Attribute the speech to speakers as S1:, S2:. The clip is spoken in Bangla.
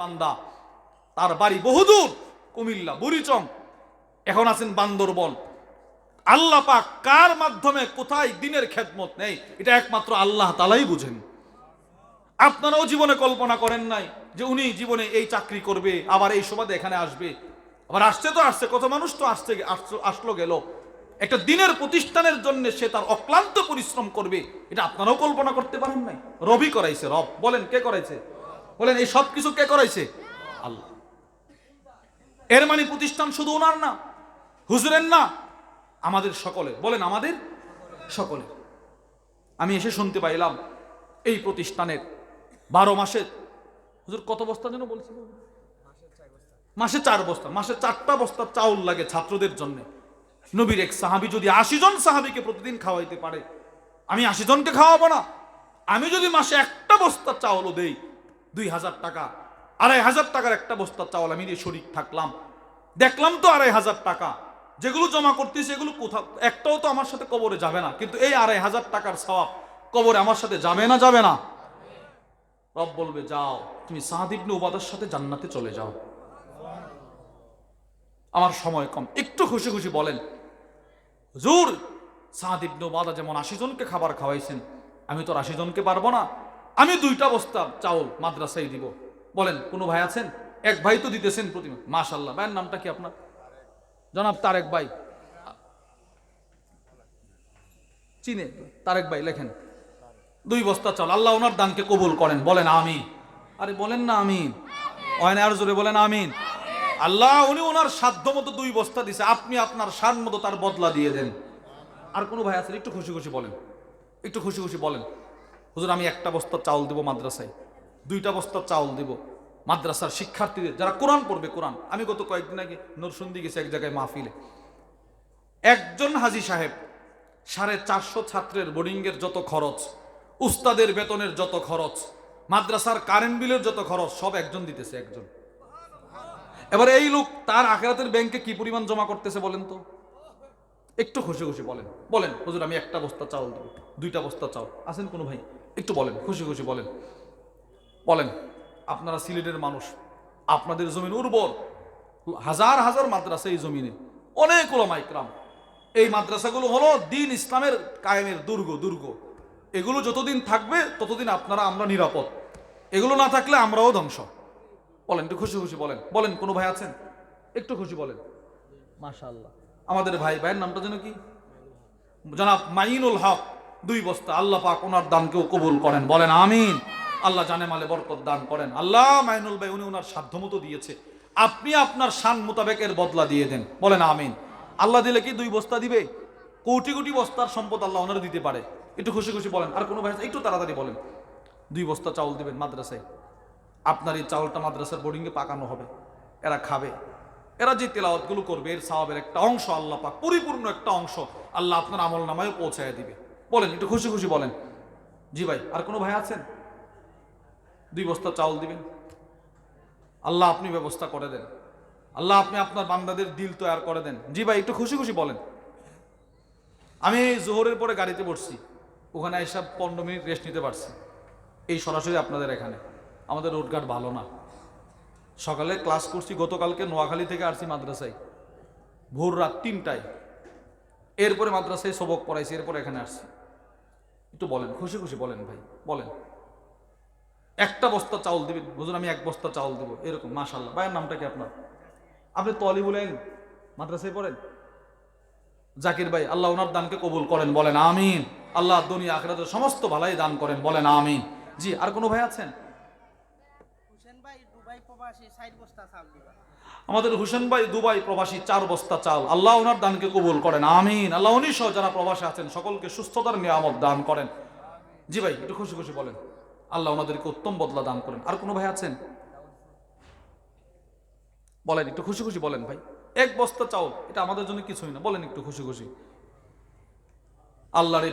S1: বান্দা। তার বাড়ি বহুদূর, কুমিল্লা, বুড়িচং। এখন আছেন বান্দরবন। আল্লাহ পাক কার মাধ্যমে কোথায় দিনের খেদমত নেই, এটা একমাত্র আল্লাহ তালাই বুঝেন। আপনারাও জীবনে কল্পনা করেন নাই যে উনি জীবনে এই চাকরি করবে, আবার এই সুবাদে এখানে আসবে। আবার আসছে তো আসছে, কত মানুষ তো আসছে আসলো, গেল। একটা দিনের প্রতিষ্ঠানের জন্য সে তার অক্লান্ত পরিশ্রম করবে, এটা আপনারাও কল্পনা করতে পারেন নাই। রবি করাইছে রব। বলেন, কে করাইছে? বলেন, এই সব কিছু কে করাইছে? আল্লাহ। এর মানে প্রতিষ্ঠান শুধু ওনার না, হুজুরের না, আমাদের সকলে বলেন, আমাদের সকলে আমি এসে শুনতে পাইলাম, এই প্রতিষ্ঠানের বারো মাসে হুজুর, কত বস্তা যেন বলছিল? মাসে চার বস্তা মাসে চারটা বস্তা চাউল লাগে ছাত্রদের জন্য। নবীর এক সাহাবি যদি আশি জন সাহাবিকে প্রতিদিন খাওয়াইতে পারে, আমি আশি জনকে খাওয়াবো না। আমি যদি মাসে একটা বস্তা চাউলও দেই দুই হাজার টাকা, আড়াই হাজার টাকার একটা বস্তা চাউল আমি শরিক থাকলাম। দেখলাম তো আড়াই হাজার টাকা। যেগুলো জমা করতেছি এগুলো কোথাও, একটাও তো আমার সাথে কবরে যাবে না। কিন্তু এই আড়াই হাজার টাকার সওয়াব কবরে আমার সাথে যাবে না যাবে না। রব বলবে, যাও, তুমি সাহাদিবনে উবাদের সাথে জান্নাতে চলে যাও। আমার সময় কম। একটু খুশি খুশি বলেন জোর সাদ ইবনে উবাদা যেমন আশি জনকে খাবার খাওয়াইছেন, আমি তো আশি জনকে পারব না। আমি দুইটা বস্তা চাউল মাদ্রাসায় দিব। বলেন, কোনো ভাই আছেন? এক ভাই তো দিতেছেন প্রতি মাশাল্লাহ ভাইয়ের নামটা কি আপনার? জনাব তারেক ভাই। চিনে, তারেক ভাই, লেখেন। দুই বস্তা চাল আল্লাহ ওনার দানকে কবুল করেন। বলেন আমি আরে বলেন না আমিন। অয়না আর জোরে বলেন, আমিন। আল্লাহ উনি ওনার সাধ্য মতো দুই বস্তা দিছে। আপনি আপনার সান মতো তার বদলা দিয়ে দেন। আর কোনো ভাই আছেন একটু খুশি খুশি বলেন। একটু খুশি খুশি বলেন। হুজুর, আমি একটা বস্তা চাউল দেবো মাদ্রাসায়। দুইটা বস্তা চাউল দেব মাদ্রাসার শিক্ষার্থীদের। যারা কোরআন পড়বে, কোরআন। আমি গত কয়েকদিন আগে নরসুন্দি গেছি এক জায়গায় মাহফিলে। একজন হাজি সাহেব, সাড়ে চারশো ছাত্রের বোর্ডিংয়ের যত খরচ, উস্তাদের বেতনের যত খরচ, মাদ্রাসার কারেন্ট বিলের যত খরচ, সব একজন দিতেছে একজন। এবার এই লোক তার আখেরাতের ব্যাংকে কি পরিমাণ জমা করতেছে বলেন তো? একটু খুশি খুশি বলেন। বলেন, হুজুর, আমি একটা বস্তা চাউল দেবো, দুইটা বস্তা চাউল। আছেন কোনো ভাই? একটু বলেন খুশি খুশি বলেন। বলেন আপনারা সিলেটের মানুষ আপনাদের জমিন উর্বর। হাজার হাজার মাদ্রাসা এই জমিনে। অনেক ওলামা ইকরাম। এই মাদ্রাসাগুলো হলো দিন ইসলামের কায়েমের দুর্গ দুর্গ। এগুলো যতদিন থাকবে ততদিন আপনারা আমরা নিরাপদ। এগুলো না থাকলে আমরাও ধ্বংস। বলেন একটু খুশি খুশি বলেন। বলেন কোনো ভাই আছেন? একটু খুশি বলেন। মাশাআল্লাহ। আমাদের ভাই ভাইয়ের নামটা যেন কি? জনাব মাইনুল হক। দুই বস্তা। আল্লাহ পাক ওনার দানকেও কবুল করেন, বলেন আমিন। আল্লাহ জানে মালে বরকত দান করেন। আল্লাহ মাইনুল ভাই উনি ওনার সাধ্যমতো দিয়েছে। আপনি আপনার শান মোতাবেক এর বদলা দিয়ে দেন, বলেন আমিন। আল্লাহ দিলে কি দুই বস্তা দিবে? কোটি কোটি বস্তার সম্পদ আল্লাহ ওনারা দিতে পারে। একটু খুশি খুশি বলেন, আর কোনো ভাই? একটু তাড়াতাড়ি বলেন। দুই বস্তা চাউল দিবেন মাদ্রাসায়। আপনার এই চাউলটা মাদ্রাসার বোর্ডিংয়ে পাকানো হবে। এরা খাবে। এরা যে তেলাওয়াতগুলো করবে, এর সাহাবের একটা অংশ আল্লাহ পাক, পরিপূর্ণ একটা অংশ আল্লাহ আপনার আমল নামায় পৌঁছায় দিবে। বলেন, একটু খুশি খুশি বলেন। জি ভাই, আর কোনো ভাই আছেন? দুই বস্তা চাউল দিবেন। আল্লাহ আপনি ব্যবস্থা করে দেন। আল্লাহ আপনি আপনার বান্দাদের দিল তৈরি করে দেন। জি ভাই, একটু খুশি খুশি বলেন। আমি জোহরের পরে গাড়িতে বসছি। ওখানে এসব পনেরো মিনিট রেস্ট নিতে পারছি। এই সরাসরি আপনাদের এখানে। আমাদের রোডঘাট ভালো না। সকালে ক্লাস করছি, গতকালকে নোয়াখালী থেকে আসছি মাদ্রাসায়। ভোর রাত তিনটায়। এরপরে মাদ্রাসায় সবক পড়াইছি, এরপরে এখানে আসছি। একটু বলেন, খুশি খুশি বলেন ভাই, বলেন। একটা বস্তা চাউল দিবেন, বুঝুন আমি এক বস্তা চাউল দেবো, এরকম মাশাল্লাহ ভাইয়ের নামটা কি আপনার? আপনি তলি বলেন মাদ্রাসায় পড়েন? জাকির ভাই, আল্লাহ ওনার দানকে কবুল করেন, বলেন আমিন। আল্লাহ দুনিয়া আখরাতের সমস্ত ভালাই দান করেন, বলেন আমিন। জি, আর কোনো ভাই আছেন
S2: হুসেন ভাই দুবাই প্রবাসী ষাট বস্তা চাল দিবা
S1: আমাদের হুসেন ভাই দুবাই প্রবাসী, চার বস্তা চাল। আল্লাহ ওনার দানকে কবুল করেন, আমিন। আল্লাহ উনি সহ যারা প্রবাসী আছেন, সকলকে সুস্থতার নিয়ামত দান করেন। জি ভাই, একটু খুশি খুশি বলেন। আল্লাহ ওনাদেরকে উত্তম বদলা দান করেন। আর কোনো ভাই আছেন? বলেন, একটু খুশি খুশি বলেন ভাই। এক বস্তা চাউল, এটা আমাদের জন্য কিছুই না। বলেন একটু খুশি খুশি। আল্লাহর এই